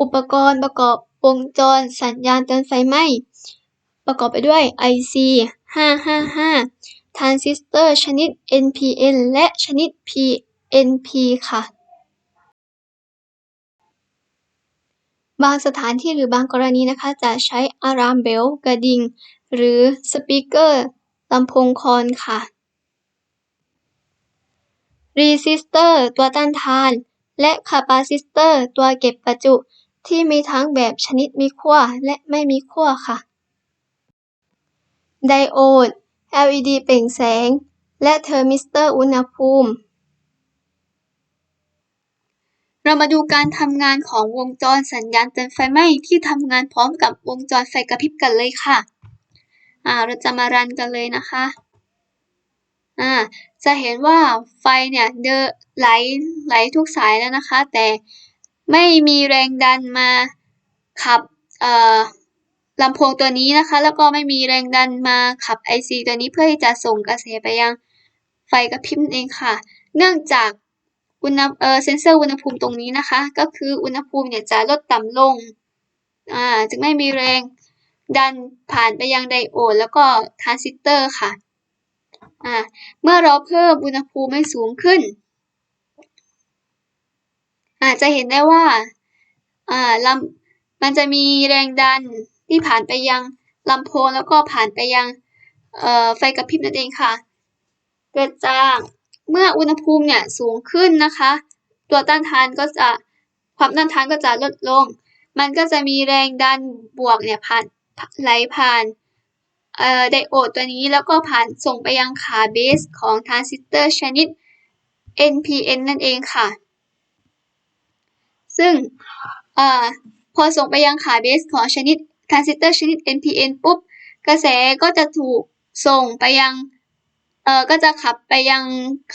อุปกรณ์ประกอบวงจรสัญญาณเตือนไฟไหม้ ประกอบไปด้วย IC 555 ทรานซิสเตอร์ชนิด NPN และชนิด PNP ค่ะ บางสถานที่หรือบางกรณีนะคะจะใช้อะลามเบลกระดิ่ง หรือสปีกเกอร์ลำโพงคอนค่ะรีซิสเตอร์ตัวต้านทาน และคาปาซิเตอร์ตัวเก็บประจุ ที่มีทั้งแบบชนิดมีขั้วและไม่มีขั้วค่ะ ไดโอด LED เปล่งแสง และเทอร์มิสเตอร์อุณหภูมิ เรามาดูการทำงานของวงจรสัญญาณเตือนไฟไหม้ที่ทำงานพร้อมกับวงจรไฟกระพริบกันเลยค่ะอ่าเราจะมารันกันเลยนะคะ อ่า จะเห็นว่าไฟเนี่ยเดไหลไหลทุกสายแล้วนะคะ แต่ ไม่มีแรงดันมาขับลำโพงตัวนี้นะคะ แล้วก็ไม่มีแรงดันมาขับ IC ตัวนี้เพื่อที่จะส่งกระแสไปยังไฟกระพริบเองค่ะ เนื่องจากอุณหเออเซนเซอร์อุณหภูมิตรงนี้นะคะ ก็คืออุณหภูมิเนี่ยจะลดต่ำลงอ่าจึงไม่มีแรงดันผ่านไปยังไดโอดแล้วก็ทรานซิสเตอร์ค่ะอ่าเมื่อเราเพิ่มอุณหภูมิให้สูงขึ้น อาจจะเห็นได้ว่าอ่าลำมันจะมีแรงดันที่ผ่านไปยังลำโพงแล้วก็ผ่านไปยังไฟกระพริบนั่นเองค่ะ เกิดจากเมื่ออุณหภูมิเนี่ยสูงขึ้นนะคะ ตัวต้านทานก็จะความต้านทานก็จะลดลง มันก็จะมีแรงดันบวกเนี่ยผ่านไหลผ่านไดโอดตัวนี้แล้วก็ผ่านส่งไปยังขาเบสของทรานซิสเตอร์ชนิด NPN นั่นเองค่ะ ซึ่งอพอส่งไปยังขาเบสของชนิดทรานซิสเตอร์ชนิด NPN ปุ๊บ กระแสก็จะถูกส่งไปยังเอ่อก็จะขับไปยัง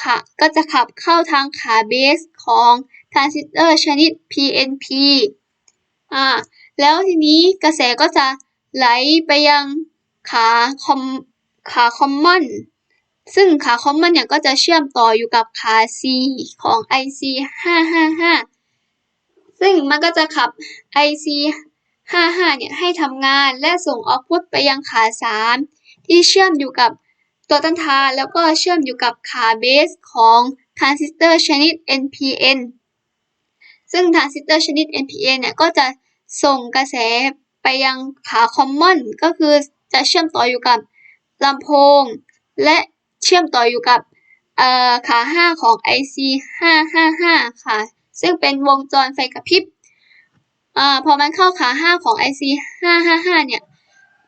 ขาก็จะขับเข้าทางขาเบสของทรานซิสเตอร์ชนิด PNP อ่าแล้วทีนี้กระแสก็จะไหลไปยังขาคอมขาคอมมอนซึ่งขาคอมมอนเนี่ยก็จะเชื่อมต่ออยู่กับขา C ของ IC 555 ซึ่งมันก็จะขับ IC 55เนี่ยให้ทำงานและส่งออกพุตไปยังขา3ที่เชื่อมอยู่กับตัวต้านทานแล้วก็เชื่อมอยู่กับขาเบสของทรานซิสเตอร์ชนิด NPN ซึ่งทรานซิสเตอร์ชนิด NPN เนี่ยก็จะส่งกระแสไปยังขาคอมมอนก็คือจะเชื่อมต่ออยู่กับลำโพง และเชื่อมต่ออยู่กับขา 5 ของ IC 555 ค่ะ ซึ่งเป็นวงจรไฟกระพริบอ่าพอมันเข้าขา 5 ของ IC 555 เนี่ย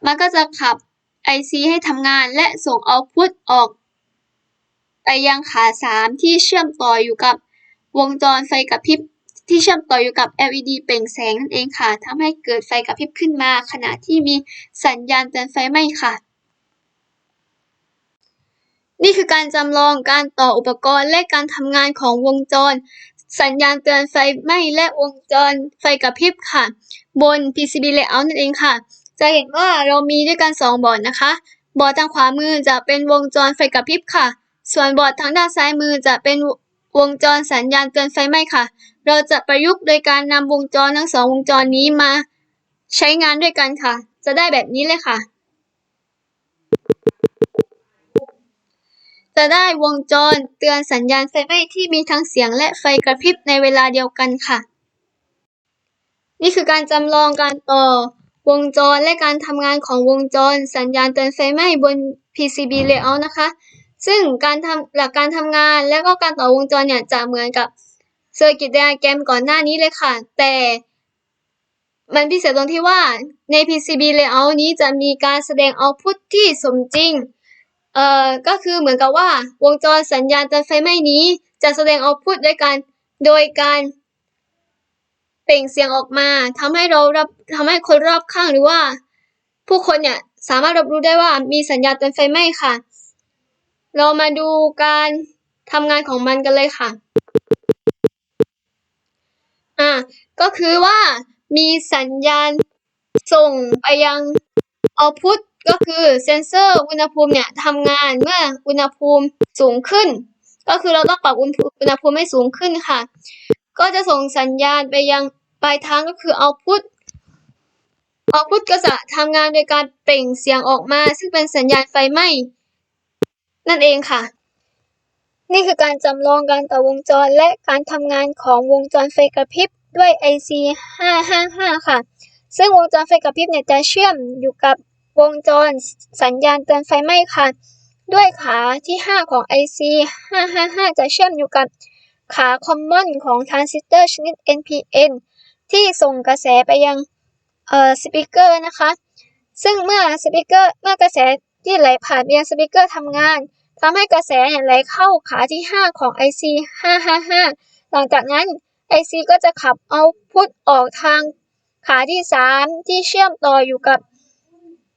มันก็จะขับ IC ให้ทำงานและส่งเอาพุตออก ไปยังขา 3 ที่เชื่อมต่ออยู่กับวงจรไฟกระพริบที่เชื่อมต่ออยู่กับ LED เปล่งแสงนั่นเองค่ะทำให้เกิดไฟกระพริบขึ้นมา ขณะที่มีสัญญาณเตือนไฟไหม้ค่ะ นี่คือการจำลองการต่ออุปกรณ์และการทำงานของวงจร สัญญาณเตือนไฟไหม้และวงจรไฟกระพริบค่ะ บน PCB layout นั่นเองค่ะ จะเห็นว่าเรามีด้วยกัน 2 บอร์ดนะคะ บอร์ดทางขวามือจะเป็นวงจรไฟกระพริบค่ะ ส่วนบอร์ดทางด้านซ้ายมือจะเป็นวงจรสัญญาณเตือนไฟไหม้ค่ะ เราจะประยุกต์โดยการนำวงจรทั้งสองวงจรนี้มา ใช้งานด้วยกันค่ะ จะได้แบบนี้เลยค่ะ จะได้วงจรเตือนสัญญาณไฟไหม้ที่มีทั้งเสียงและไฟกระพริบในเวลาเดียวกันค่ะ นี่คือการจำลองการต่อวงจรและการทำงานของวงจร สัญญาณเตือนไฟไหม้บน PCB layout นะคะ ซึ่งการทำหลักการทำงานและก็การต่อวงจรเนี่ยจะเหมือนกับเซอร์กิตไดอะแกรมก่อนหน้านี้เลยค่ะ แต่มันพิเศษตรงที่ว่าใน PCB layout นี้จะมีการแสดงเอาพุตที่สมจริง เอ่อก็คือเหมือนกับว่า วงจรสัญญาณเตือนไฟไหม้นี้ จะแสดงเอาพุตด้วยกันโดยการเปล่งเสียงออกมาทำให้เรารับทำให้คนรอบข้างหรือว่า ผู้คนเนี่ยสามารถรับรู้ได้ว่ามีสัญญาณเตือนไฟไหม้ค่ะ เรามาดูการทำงานของมันกันเลยค่ะอ่าก็คือว่ามีสัญญาณส่งไปยัง output ก็คือเซนเซอร์อุณหภูมิเนี่ยทำงานเมื่ออุณหภูมิสูงขึ้น ก็คือเราต้องปรับอุณหภูมิให้สูงขึ้นค่ะ ก็จะส่งสัญญาณไปยังปลายทางก็คือ output output ก็จะทำงานโดยการเปล่งเสียงออกมา ซึ่งเป็นสัญญาณไฟไหม้นั่นเองค่ะ นี่คือการจำลองการต่อวงจรและการทำงานของวงจรไฟกระพริบด้วย IC 555 ค่ะ ซึ่งวงจรไฟกระพริบเนี่ยจะเชื่อมอยู่กับ วงจรสัญญาณเตือนไฟไหม้ค่ะ ด้วยขาที่ 5 ของ IC 555 จะเชื่อมอยู่กับขา common ของทรานซิสเตอร์ชนิด NPN ที่ส่งกระแสไปยังเอ่อสปีกเกอร์นะคะ ซึ่งเมื่อสปีกเกอร์เมื่อกระแสที่ไหลผ่านไปยังสปีกเกอร์ทำงานทำให้กระแสไหลเข้าขาที่ 5 ของ IC 555 หลังจากนั้น IC ก็จะขับเอาพุทออกทางขาที่ 3 ที่เชื่อมต่ออยู่กับ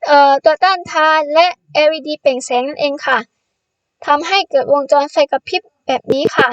เอ่อตัวต้านทานและ LED เปล่งแสงนั่นเองค่ะทำให้เกิดวงจรไฟกระพริบแบบนี้ค่ะ